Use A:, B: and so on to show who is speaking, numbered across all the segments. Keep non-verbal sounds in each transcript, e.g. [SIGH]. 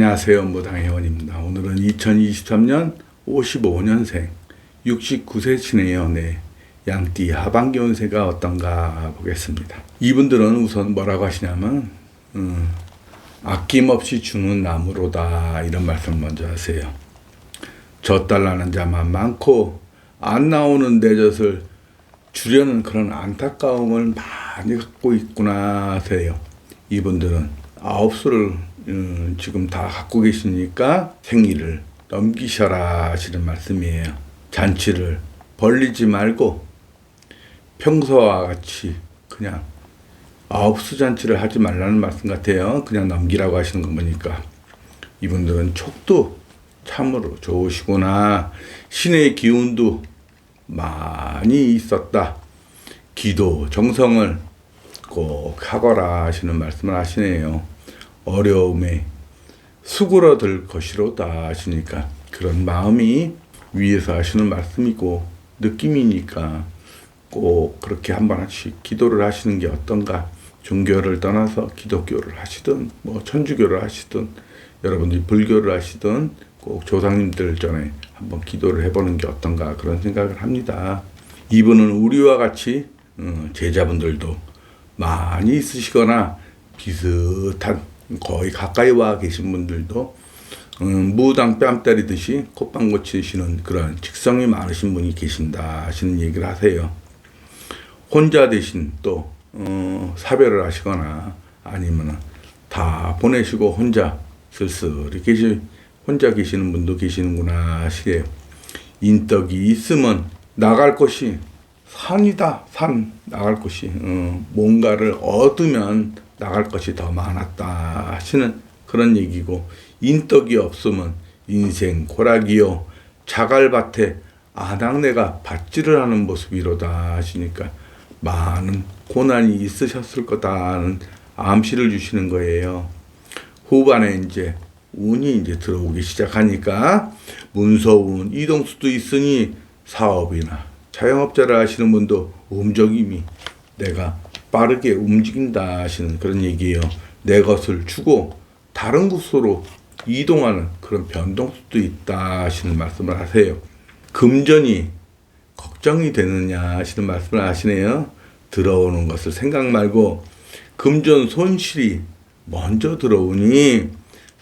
A: 안녕하세요. 무당 회원입니다. 오늘은 2023년 55년생 69세시네요. 네. 양띠 하반기 운세가 어떤가 보겠습니다. 이분들은 우선 뭐라고 하시냐면 음, 아낌없이 주는 나무로다 이런 말씀 먼저 하세요. 젖달라는 자만 많고 안 나오는 내 젖을 주려는 그런 안타까움을 많이 갖고 있구나 하세요. 이분들은 아홉 수를 음, 지금 다 갖고 계시니까 생일을 넘기셔라 하시는 말씀이에요. 잔치를 벌리지 말고 평소와 같이 그냥 아홉 수 잔치를 하지 말라는 말씀 같아요. 그냥 넘기라고 하시는 거 보니까 이분들은 촉도 참으로 좋으시구나. 신의 기운도 많이 있었다. 기도, 정성을 꼭 하거라 하시는 말씀을 하시네요. 어려움에 수그러들 것이로다 하시니까 그런 마음이 위에서 하시는 말씀이고 느낌이니까 꼭 그렇게 한 번씩 기도를 하시는 게 어떤가 종교를 떠나서 기독교를 하시든 뭐 천주교를 하시든 여러분들이 불교를 하시든 꼭 조상님들 전에 한번 기도를 해보는 게 어떤가 그런 생각을 합니다. 이분은 우리와 같이 어, 제자분들도 많이 있으시거나 비슷한 거의 가까이 와 계신 분들도 음, 무당 뺨 때리듯이 콧방 고치시는 그런 직성이 많으신 분이 계신다 하시는 얘기를 하세요. 혼자 대신 또 어, 사별을 하시거나 아니면 다 보내시고 혼자 쓸쓸히 계시 혼자 계시는 분도 계시는구나 하시게요. 인덕이 있으면 나갈 곳이 산이다 산 나갈 곳이 어, 뭔가를 얻으면 나갈 것이 더 많았다 하시는 그런 얘기고 인덕이 없으면 인생 고락이요 자갈밭에 아낙네가 밭질을 하는 모습이로다 하시니까 많은 고난이 있으셨을 거다는 암시를 주시는 거예요. 후반에 이제 운이 이제 들어오기 시작하니까 문서운 이동수도 있으니 사업이나 자영업자를 하시는 분도 움직임이 내가 빠르게 움직인다 하시는 그런 얘기예요. 내 것을 주고 다른 곳으로 이동하는 그런 변동수도 있다 하시는 말씀을 하세요. 금전이 걱정이 되느냐 하시는 말씀을 하시네요. 들어오는 것을 생각 말고 금전 손실이 먼저 들어오니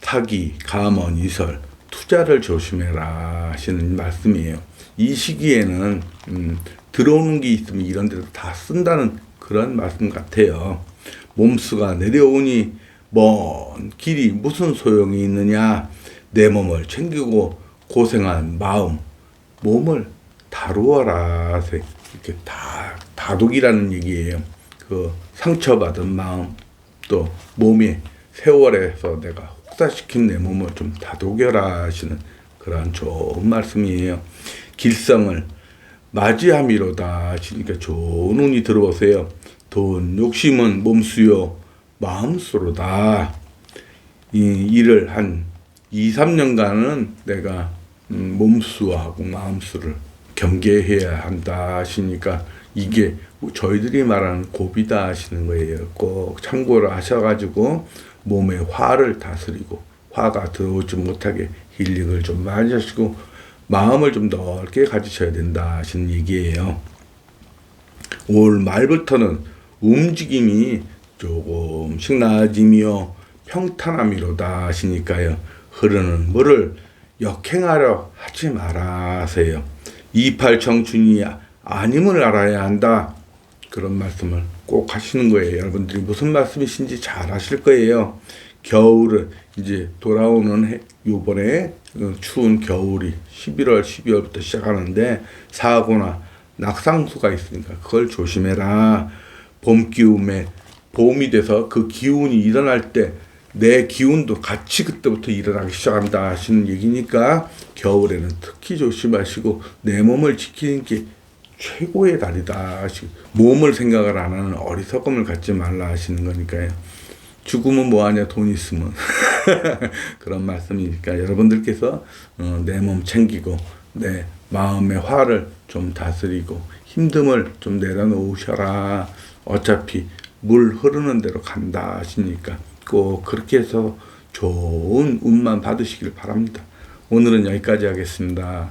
A: 사기, 감언, 이설, 투자를 조심해라 하시는 말씀이에요. 이 시기에는 음, 들어오는 게 있으면 이런 데도 다 쓴다는 그런 말씀 같아요. 몸수가 내려오니 먼 길이 무슨 소용이 있느냐? 내 몸을 챙기고 고생한 마음, 몸을 다루어라. 이렇게 다, 다독이라는 얘기예요. 그 상처받은 마음, 또 몸에 세월에서 내가 혹사시킨 내 몸을 좀 다독여라 하시는 그러한 좋은 말씀이에요. 길성을 맞이함이로다 하시니까 좋은 운이 들어오세요. 돈 욕심은 몸수요 마음수로다. 이 일을 한 2, 3년간은 내가 음, 몸수하고 마음수를 경계해야 한다 하시니까 이게 저희들이 말하는 고비다 하시는 거예요. 꼭 참고를 하셔가지고 몸의 화를 다스리고 화가 들어오지 못하게 힐링을 좀 많이 하시고 마음을 좀 넓게 가지셔야 된다 하시는 얘기예요. 올 말부터는 움직임이 조금씩 나아지며 평탄함이로다 하시니까요. 흐르는 물을 역행하려 하지 하세요. 이팔 청춘이 아님을 알아야 한다. 그런 말씀을 꼭 하시는 거예요. 여러분들이 무슨 말씀이신지 잘 아실 거예요. 겨울은 이제 돌아오는 해, 요번에 추운 겨울이 11월, 12월부터 시작하는데 사고나 낙상수가 있으니까 그걸 조심해라. 봄 기움에 봄이 돼서 그 기운이 일어날 때 내 기운도 같이 그때부터 일어나기 시작한다 하시는 얘기니까 겨울에는 특히 조심하시고 내 몸을 지키는 게 최고의 달이다 하시고 몸을 생각을 안 하는 어리석음을 갖지 말라 하시는 거니까요. 죽으면 뭐하냐 돈 있으면 [LAUGHS] 그런 말씀이니까 여러분들께서 어, 내몸 챙기고 내 마음의 화를 좀 다스리고 힘듦을 좀 내려놓으셔라 어차피 물 흐르는 대로 간다 하시니까 꼭 그렇게 해서 좋은 운만 받으시길 바랍니다. 오늘은 여기까지 하겠습니다.